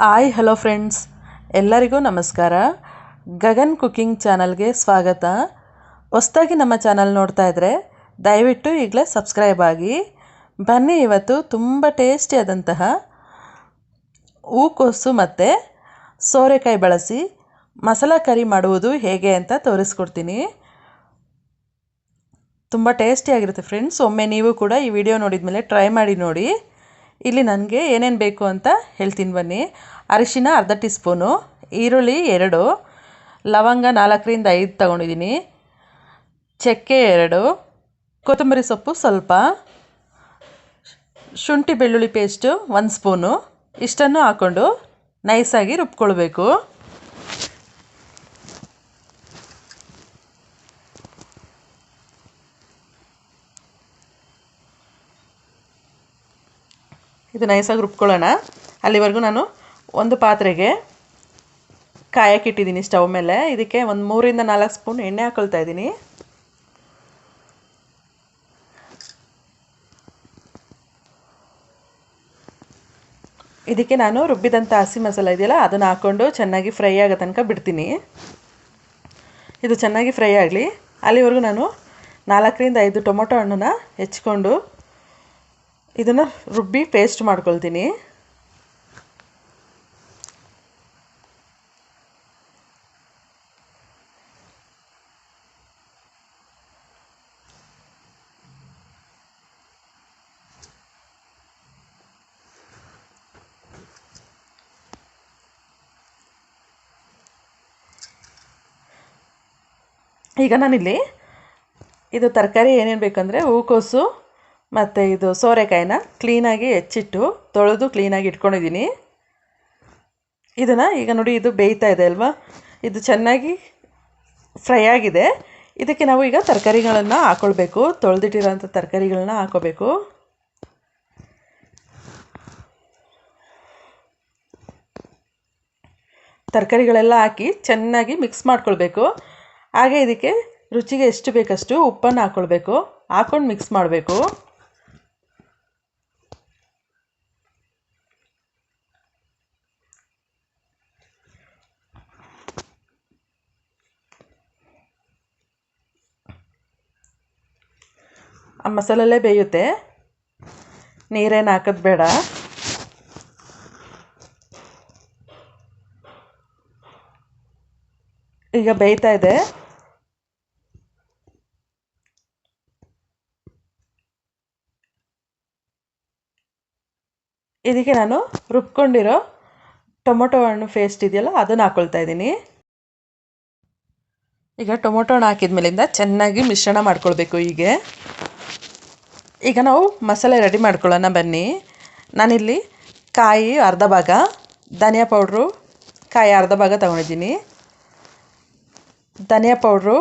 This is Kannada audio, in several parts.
ಹಾಯ್ ಹಲೋ ಫ್ರೆಂಡ್ಸ್ ಎಲ್ಲರಿಗೂ ನಮಸ್ಕಾರ. ಗಗನ್ ಕುಕಿಂಗ್ ಚಾನಲ್ಗೆ ಸ್ವಾಗತ. ಹೊಸ್ದಾಗಿ ನಮ್ಮ ಚಾನಲ್ ನೋಡ್ತಾ ಇದ್ದರೆ ದಯವಿಟ್ಟು ಈಗಲೇ ಸಬ್ಸ್ಕ್ರೈಬ್ ಆಗಿ. ಬನ್ನಿ ಇವತ್ತು ತುಂಬ ಟೇಸ್ಟಿಯಾದಂತಹ ಹೂಕೋಸು ಮತ್ತು ಸೋರೆಕಾಯಿ ಬಳಸಿ ಮಸಾಲ ಕರಿ ಮಾಡುವುದು ಹೇಗೆ ಅಂತ ತೋರಿಸ್ಕೊಡ್ತೀನಿ. ತುಂಬ ಟೇಸ್ಟಿಯಾಗಿರುತ್ತೆ ಫ್ರೆಂಡ್ಸ್ ಒಮ್ಮೆ ನೀವು ಕೂಡ ಈ ವಿಡಿಯೋ ನೋಡಿದ ಮೇಲೆ ಟ್ರೈ ಮಾಡಿ ನೋಡಿ. ಇಲ್ಲಿ ನನಗೆ ಏನೇನು ಬೇಕು ಅಂತ ಹೇಳ್ತೀನಿ ಬನ್ನಿ. ಅರಿಶಿನ ಅರ್ಧ ಟೀ ಸ್ಪೂನು ಈರುಳ್ಳಿ ಎರಡು, ಲವಂಗ ನಾಲ್ಕರಿಂದ ಐದು ತಗೊಂಡಿದ್ದೀನಿ. ಚಕ್ಕೆ ಎರಡು, ಕೊತ್ತಂಬರಿ ಸೊಪ್ಪು ಸ್ವಲ್ಪ, ಶುಂಠಿ ಬೆಳ್ಳುಳ್ಳಿ ಪೇಸ್ಟು ಒಂದು ಸ್ಪೂನು. ಇಷ್ಟನ್ನು ಹಾಕ್ಕೊಂಡು ನೈಸಾಗಿ ರುಬ್ಕೊಳ್ಬೇಕು. ಇದು ನೈಸಾಗಿ ರುಬ್ಕೊಳ್ಳೋಣ. ಅಲ್ಲಿವರೆಗೂ ನಾನು ಒಂದು ಪಾತ್ರೆಗೆ ಕಾಯಕ್ಕಿಟ್ಟಿದ್ದೀನಿ ಸ್ಟವ್ ಮೇಲೆ. ಇದಕ್ಕೆ ಒಂದು ಮೂರಿಂದ ನಾಲ್ಕು ಸ್ಪೂನ್ ಎಣ್ಣೆ ಹಾಕೊಳ್ತಾ ಇದ್ದೀನಿ. ಇದಕ್ಕೆ ನಾನು ರುಬ್ಬಿದಂಥ ಹಸಿ ಮಸಾಲ ಇದೆಯಲ್ಲ, ಅದನ್ನು ಹಾಕ್ಕೊಂಡು ಚೆನ್ನಾಗಿ ಫ್ರೈ ಆಗೋ ತನಕ ಬಿಡ್ತೀನಿ. ಇದು ಚೆನ್ನಾಗಿ ಫ್ರೈ ಆಗಲಿ. ಅಲ್ಲಿವರೆಗೂ ನಾನು ನಾಲ್ಕರಿಂದ ಐದು ಟೊಮೊಟೊ ಹಣ್ಣನ್ನು ಹೆಚ್ಕೊಂಡು ಇದನ್ನು ರುಬ್ಬಿ ಪೇಸ್ಟ್ ಮಾಡ್ಕೊಳ್ತೀನಿ. ಈಗ ನಾನಿಲ್ಲಿ ಇದು ತರಕಾರಿ ಏನೇನು ಬೇಕಂದರೆ ಹೂಕೋಸು ಮತ್ತು ಇದು ಸೋರೆಕಾಯಿನ ಕ್ಲೀನಾಗಿ ಹೆಚ್ಚಿಟ್ಟು ತೊಳೆದು ಕ್ಲೀನಾಗಿ ಇಟ್ಕೊಂಡಿದ್ದೀನಿ. ಇದನ್ನು ಈಗ ನೋಡಿ ಇದು ಬೇಯ್ತಾ ಇದೆ ಅಲ್ವಾ? ಇದು ಚೆನ್ನಾಗಿ ಫ್ರೈ ಆಗಿದೆ. ಇದಕ್ಕೆ ನಾವು ಈಗ ತರಕಾರಿಗಳನ್ನು ಹಾಕ್ಕೊಳ್ಬೇಕು ತೊಳೆದಿಟ್ಟಿರೋಂಥ ತರಕಾರಿಗಳನ್ನ ಹಾಕೋಬೇಕು ತರಕಾರಿಗಳೆಲ್ಲ ಹಾಕಿ ಚೆನ್ನಾಗಿ ಮಿಕ್ಸ್ ಮಾಡ್ಕೊಳ್ಬೇಕು. ಹಾಗೆ ಇದಕ್ಕೆ ರುಚಿಗೆ ಎಷ್ಟು ಬೇಕಷ್ಟು ಉಪ್ಪನ್ನು ಹಾಕ್ಕೊಳ್ಬೇಕು ಹಾಕ್ಕೊಂಡು ಮಿಕ್ಸ್ ಮಾಡಬೇಕು. ಆ ಮಸಾಲಲ್ಲೇ ಬೇಯುತ್ತೆ. ನೀರೇನು ಹಾಕೋದು ಬೇಡ. ಈಗ ಬೇಯ್ತಾ ಇದೆ. ಇದಕ್ಕೆ ನಾನು ರುಬ್ಕೊಂಡಿರೋ ಟೊಮೊಟೊ ಹಣ್ಣು ಫೇಸ್ಟ್ ಇದೆಯಲ್ಲ, ಅದನ್ನು ಹಾಕ್ಕೊಳ್ತಾ ಇದ್ದೀನಿ. ಈಗ ಟೊಮೊಟೊ ಹಣ್ಣು ಹಾಕಿದ ಮೇಲಿಂದ ಚೆನ್ನಾಗಿ ಮಿಶ್ರಣ ಮಾಡ್ಕೊಳ್ಬೇಕು ಹೀಗೆ. ಈಗ ನಾವು ಮಸಾಲೆ ರೆಡಿ ಮಾಡ್ಕೊಳ್ಳೋಣ ಬನ್ನಿ. ನಾನಿಲ್ಲಿ ಕಾಯಿ ಅರ್ಧ ಭಾಗ, ಧನಿಯಾ ಪೌಡ್ರು, ಕಾಯಿ ಅರ್ಧ ಭಾಗ ತೊಗೊಂಡಿದ್ದೀನಿ. ಧನಿಯಾ ಪೌಡ್ರು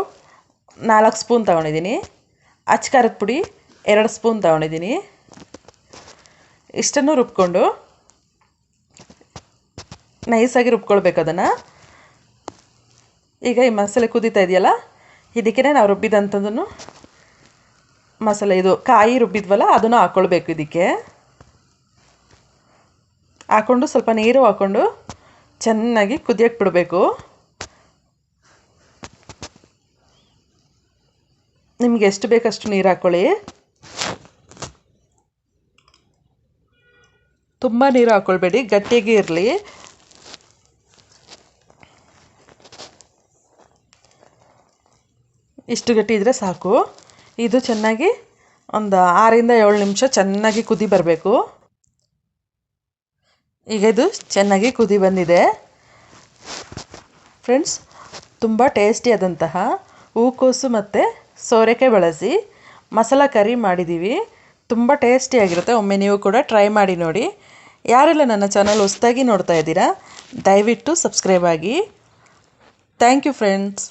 ನಾಲ್ಕು ಸ್ಪೂನ್ ತೊಗೊಂಡಿದ್ದೀನಿ. ಅಚ್ಕಾರದ ಪುಡಿ ಎರಡು ಸ್ಪೂನ್ ತೊಗೊಂಡಿದ್ದೀನಿ. ಇಷ್ಟನ್ನು ರುಬ್ಕೊಂಡು ನೈಸಾಗಿ ರುಬ್ಕೊಳ್ಬೇಕು ಅದನ್ನು. ಈಗ ಈ ಮಸಾಲೆ ಕುದೀತಾ ಇದೆಯಲ್ಲ ಇದಕ್ಕೇ ನಾವು ರುಬ್ಬಿದಂಥದ್ದನ್ನು ಮಸಾಲೆ ಇದು ಕಾಯಿ ರುಬ್ಬಿದ್ವಲ್ಲ, ಅದನ್ನು ಹಾಕ್ಕೊಳ್ಬೇಕು ಇದಕ್ಕೆ. ಹಾಕ್ಕೊಂಡು ಸ್ವಲ್ಪ ನೀರು ಹಾಕ್ಕೊಂಡು ಚೆನ್ನಾಗಿ ಕುದಿಯಕ್ಕೆ ಬಿಡಬೇಕು. ನಿಮ್ಗೆ ಎಷ್ಟು ಬೇಕಷ್ಟು ನೀರು ಹಾಕ್ಕೊಳ್ಳಿ ತುಂಬ ನೀರು ಹಾಕ್ಕೊಳ್ಬೇಡಿ ಗಟ್ಟಿಯಾಗಿ ಇರಲಿ. ಇಷ್ಟು ಗಟ್ಟಿ ಇದ್ದರೆ ಸಾಕು. ಇದು ಚೆನ್ನಾಗಿ ಒಂದು ಆರಿಂದ ಏಳು ನಿಮಿಷ ಚೆನ್ನಾಗಿ ಕುದಿ ಬರಬೇಕು. ಈಗ ಇದು ಚೆನ್ನಾಗಿ ಕುದಿ ಬಂದಿದೆ. ಫ್ರೆಂಡ್ಸ್ ತುಂಬ ಟೇಸ್ಟಿಯಾದಂತಹ ಹೂಕೋಸು ಮತ್ತು ಸೋರೆಕಾಯಿ ಬಳಸಿ ಮಸಾಲ ಕರಿ ಮಾಡಿದ್ದೀವಿ ತುಂಬ ಟೇಸ್ಟಿಯಾಗಿರುತ್ತೆ ಒಮ್ಮೆ ನೀವು ಕೂಡ ಟ್ರೈ ಮಾಡಿ ನೋಡಿ. ಯಾರೆಲ್ಲ ನನ್ನ ಚಾನಲ್ ಹೊಸ್ದಾಗಿ ನೋಡ್ತಾ ಇದ್ದೀರಾ, ದಯವಿಟ್ಟು ಸಬ್ಸ್ಕ್ರೈಬ್ ಆಗಿ. Thank you friends